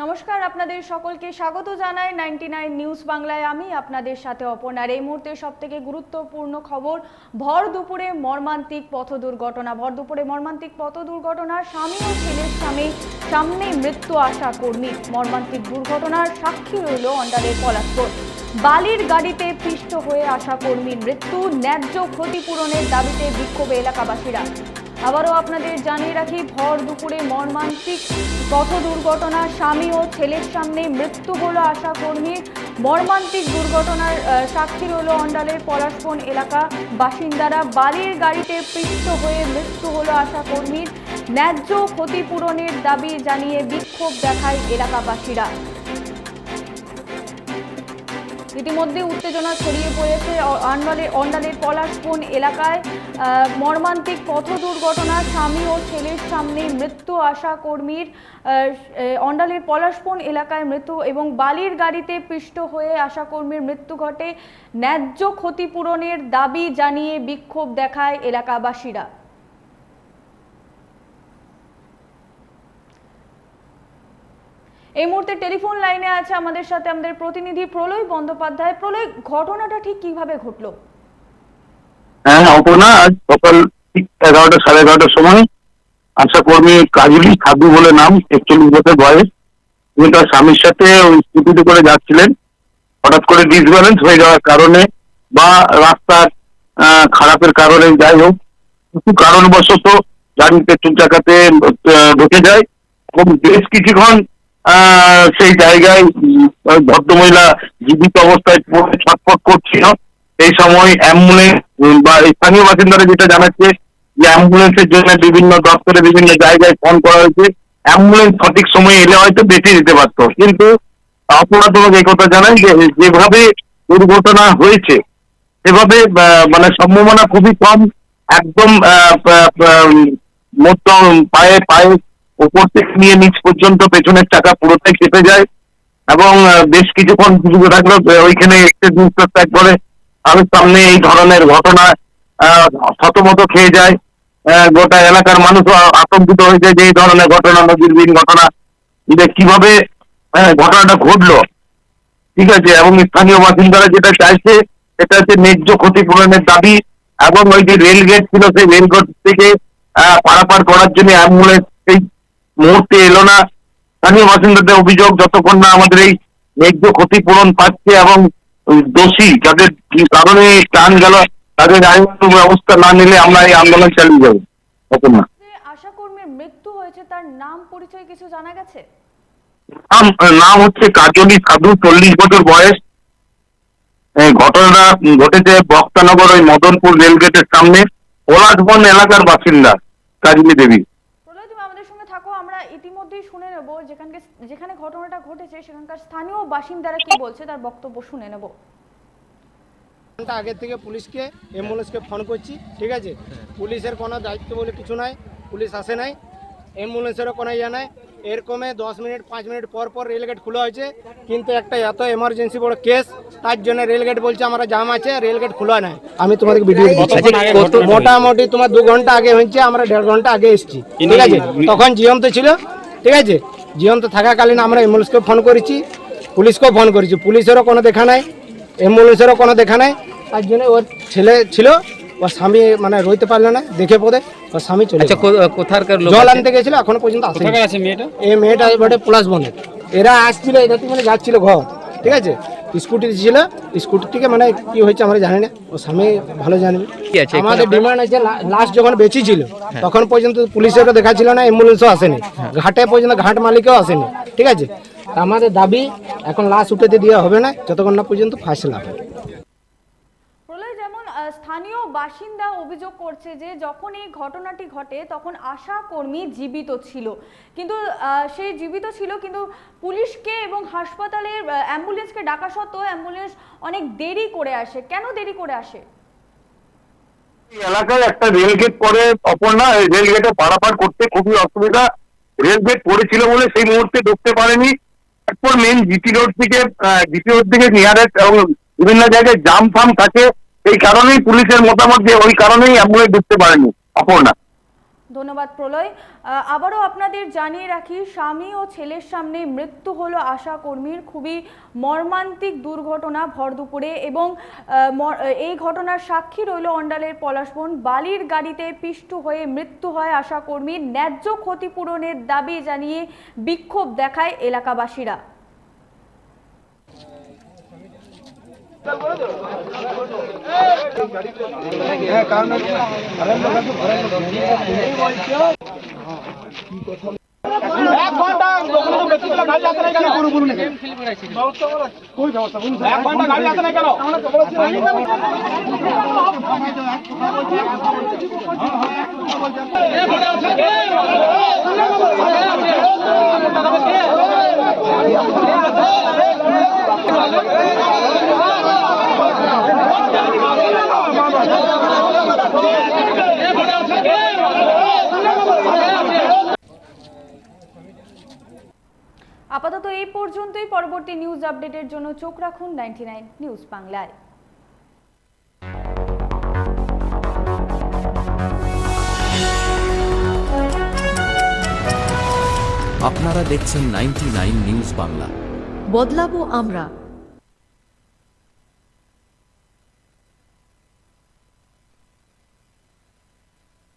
নমস্কার, আপনাদের সকলকে স্বাগত জানাই নাইনটি নিউজ বাংলায়। আমি আপনাদের সাথে অপর্ণার এই মুহূর্তে সব থেকে গুরুত্বপূর্ণ খবর, ভর দুপুরে মর্মান্তিক পথ দুর্ঘটনা। ভর দুপুরে মর্মান্তিক পথ দুর্ঘটনা স্বামী ও ছেলের স্বামী সামনে মৃত্যু আশা কর্মী। মর্মান্তিক দুর্ঘটনার সাক্ষী রইল অন্ডারের পলাশপুর। বালির গাড়িতে পিষ্ট হয়ে আসা কর্মীর মৃত্যু, ন্যায্য ক্ষতিপূরণের দাবিতে বিক্ষোভে এলাকাবাসীরা। আবারও আপনাদের জানিয়ে রাখি, ভর দুপুরে মর্মান্তিক পথ দুর্ঘটনা, স্বামী ও ছেলের সামনে মৃত্যু হলো আশা কর্মীর। মর্মান্তিক দুর্ঘটনার সাক্ষী রইল অন্ডালের পলাশবন এলাকা বাসিন্দারা। বালির গাড়িতে পৃষ্ঠ হয়ে মৃত্যু হলো আশা কর্মীর। ন্যায্য ক্ষতিপূরণের দাবি জানিয়ে বিক্ষোভ দেখায় এলাকাবাসীরা। ইতিমধ্যে উত্তেজনা ছড়িয়ে পড়েছে অন্ডালের অন্ডালের পলাশবন এলাকায়। মর্মান্তিক পথ দুর্ঘটনা, স্বামী ও ছেলের সামনে মৃত্যু আশা কর্মীর। অন্ডালের পলাশবন এলাকায় মৃত্যু এবং বালির গাড়িতে পিষ্ট হয়ে আশা কর্মীর মৃত্যু ঘটে। ন্যায্য ক্ষতিপূরণের দাবি জানিয়ে বিক্ষোভ দেখায় এলাকাবাসীরা। এই মুহূর্তে টেলিফোন লাইনে আছে আমাদের সাথে আমাদের প্রতিনিধি প্রলয় বন্দ্যোপাধ্যায়। প্রলয়, ঘটনাটা ঠিক কীভাবে ঘটলো? হ্যাঁ অপর্ণা, আজ সকাল এগারোটা, সাড়ে এগারোটার সময় আশা কর্মী কাজলি সাধু বলে নাম, একচল্লিশ বছর বয়স। তিনি তার স্বামীর সাথে ওই স্কুটিতে করে যাচ্ছিলেন। হঠাৎ করে ডিসব্যালেন্স হয়ে যাওয়ার কারণে বা রাস্তার খারাপের কারণে, যাই হোক, কিছু কারণবশত গাড়ি পেট্রোল চাকাতে ঢুকে যায় এবং বেশ কিছুক্ষণ সেই জায়গায় ভদ্রমহিলা জীবিত অবস্থায় পড়ে ছটফট করছিল। এই সময় অ্যাম্বুলেন্স বা স্থানীয় বাসিন্দারা যেটা জানাচ্ছে যে অ্যাম্বুলেন্সের জন্য বিভিন্ন দপ্তরে বিভিন্ন জায়গায় ফোন করা হয়েছে। অ্যাম্বুলেন্স সঠিক সময়ে এলে হয়তো বেঁচে যেতে পারতো। কিন্তু তোমাকে এই কথা জানাই যে যেভাবে দুর্ঘটনা হয়েছে, সেভাবে মানে সম্ভাবনা খুবই কম। একদম মধ্য পায়ে পায়ে উপর থেকে নিয়ে নিচ পর্যন্ত পেছনের চাকা পুরোটাই চেপে যায় এবং বেশ কিছুক্ষণ সুযোগ থাকল ওইখানে একটু ত্যাগ করে আমি সামনে এই ধরনের ঘটনা আহ, থতমত খেয়ে যায়। গোটা এলাকার মানুষও আতঙ্কিত হয়ে যায় যে এই ধরনের ঘটনা নজিরবিহীন ঘটনা যে কীভাবে ঘটনাটা ঘটলো। ঠিক আছে এবং স্থানীয় বাসিন্দারা যেটা চাইছে সেটা হচ্ছে ন্যায্য ক্ষতিপূরণের দাবি এবং ওই যে রেল গেট ছিল সেই রেল গেট থেকে পারাপার করার জন্য অ্যাম্বুলেন্স সেই মুহূর্তে এলো না। স্থানীয় বাসিন্দাদের অভিযোগ যতক্ষণ না আমাদের এই ন্যায্য ক্ষতিপূরণ পাচ্ছে এবং দোষী যাদের কারণে প্রাণ গেল তাদের আইন ব্যবস্থা না নিলে আমরা এই আন্দোলন চালিয়ে যাব। তখন না। যে মৃত্যু হয়েছে তার নাম পরিচয় কিছু জানা গেছে? নাম নাম হচ্ছে কাজলি সাধু চল্লিশ বছর বয়স। ঘটনাটা ঘটেছে বক্তানগর ওই মদনপুর রেলগেটের সামনে পলাশবন এলাকার বাসিন্দা কাজলি দেবী প্রলয় তুমি আমাদের সঙ্গে থাকো আমরা ইতিমধ্যেই শুনে নেব যেখানকে যেখানে ঘটনাটা ঘটেছে সেখানকার স্থানীয় বাসিন্দারা কি বলছে তার বক্তব্য শুনে নেব। ঘণ্টা আগে থেকে পুলিশকে অ্যাম্বুলেন্সকে ফোন করছি ঠিক আছে? পুলিশের কোনো দায়িত্ব বলে কিছু নাই পুলিশ আসে নাই অ্যাম্বুলেন্সেরও কোনো ইয়ে নাই এরকমে দশ মিনিট পাঁচ মিনিট পর পর রেলগেট খোলা হয়েছে। কিন্তু একটা এত এমার্জেন্সি বড় কেস তার জন্য রেলগেট বলছে আমরা জাম আছে রেলগেট খোলা নাই। আমি তোমাদেরকে ভিডিও দিচ্ছি। মোটামুটি। তোমার দু ঘণ্টা আগে হয়েছে আমরা দেড় ঘণ্টা আগে এসেছি। ঠিক আছে? তখন জিয়ন্ত ছিল। ঠিক আছে? জিয়ন্ত থাকাকালীন আমরা অ্যাম্বুলেন্সকে ফোন করেছি। পুলিশকেও ফোন করেছি। পুলিশেরও কোনো দেখা নাই অ্যাম্বুলেন্সেরও কোনো দেখা নাই। তার জন্য ওর ছেলে ছিল। ওর স্বামী মানে রইতে পারল না দেখে পদে ওর স্বামী চলে আচ্ছা কোথাকার লোক জল আনতে গেছিল এখনও পর্যন্ত আসেনি। কোথাকার আছে মেয়েটা? এই মেয়েটা এবারে প্লাস বনে এরা আসছিল এটা মানে যাচ্ছিল ঘর ঠিক আছে? স্কুটি ছিল স্কুটি থেকে মানে কি হয়েছে আমরা জানি না। ও স্বামী ভালো জানবে আমাদের ডিমান্ড আছে লাস্ট যখন বেঁচে ছিল তখন পর্যন্ত পুলিশেরও দেখা ছিল না অ্যাম্বুলেন্সও আসেনি। ঘাটে পর্যন্ত ঘাট মালিকও আসেনি ঠিক আছে? তা আমাদের দাবি এখন লাশ উঠেতে দেওয়া হবে না যতক্ষণ না পর্যন্ত যেমন আহ, স্থানীয় বাসিন্দা অভিযোগ করছে যে যখন এই ঘটনাটি ঘটে, তখন আশা কর্মী জীবিত ছিল। কিন্তু সেই জীবিত ছিল কিন্তু পুলিশকে এবং হাসপাতালের অ্যাম্বুলেন্সকে ডাকা সত্ত্বেও অ্যাম্বুলেন্স অনেক দেরি করে আসে। কেন দেরি করে আসে? এলাকায় একটা রেলগেট পরে অপর্ণা এই রেলগেটে পারাপার করতে খুবই অসুবিধা। রেলগেট পড়েছিল বলে সেই মুহূর্তে ঢুকতে পারেনি। তারপর মেন জিটি রোড থেকে জিটি রোড থেকে নিয়ারেস্ট এবং বিভিন্ন জায়গায় জাম ফাম থাকে। এই কারণেই পুলিশের মতামত যে ওই কারণেই অ্যাম্বুলেন্স ঢুকতে পারেনি। অপর্ণা ধন্যবাদ প্রলয়। আবারও আপনাদের জানিয়ে রাখি, স্বামী ও ছেলের সামনে মৃত্যু হলো আশা কর্মীর খুবই মর্মান্তিক দুর্ঘটনা ভর দুপুরে এবং এই ঘটনার সাক্ষী রইল অন্ডালের পলাশবন বালির গাড়িতে পিষ্ট হয়ে মৃত্যু হয় আশা কর্মীর। ন্যায্য ক্ষতিপূরণের দাবি জানিয়ে বিক্ষোভ দেখায় এলাকাবাসীরা। এক ঘণ্টা দোকানে ব্যক্তি ছিল গাড়ি আসে নাই কেন পুরো বলুন এক ঘণ্টা গাড়ি আসে নাই কেন আপাতত এই পর্যন্তই পরবর্তী নিউজ আপডেটের জন্য চোখ রাখুন নাইনটি নাইন নিউজ বাংলায় আপনারা দেখছেন নাইনটি নিউজ বাংলা বদলাবো আমরা।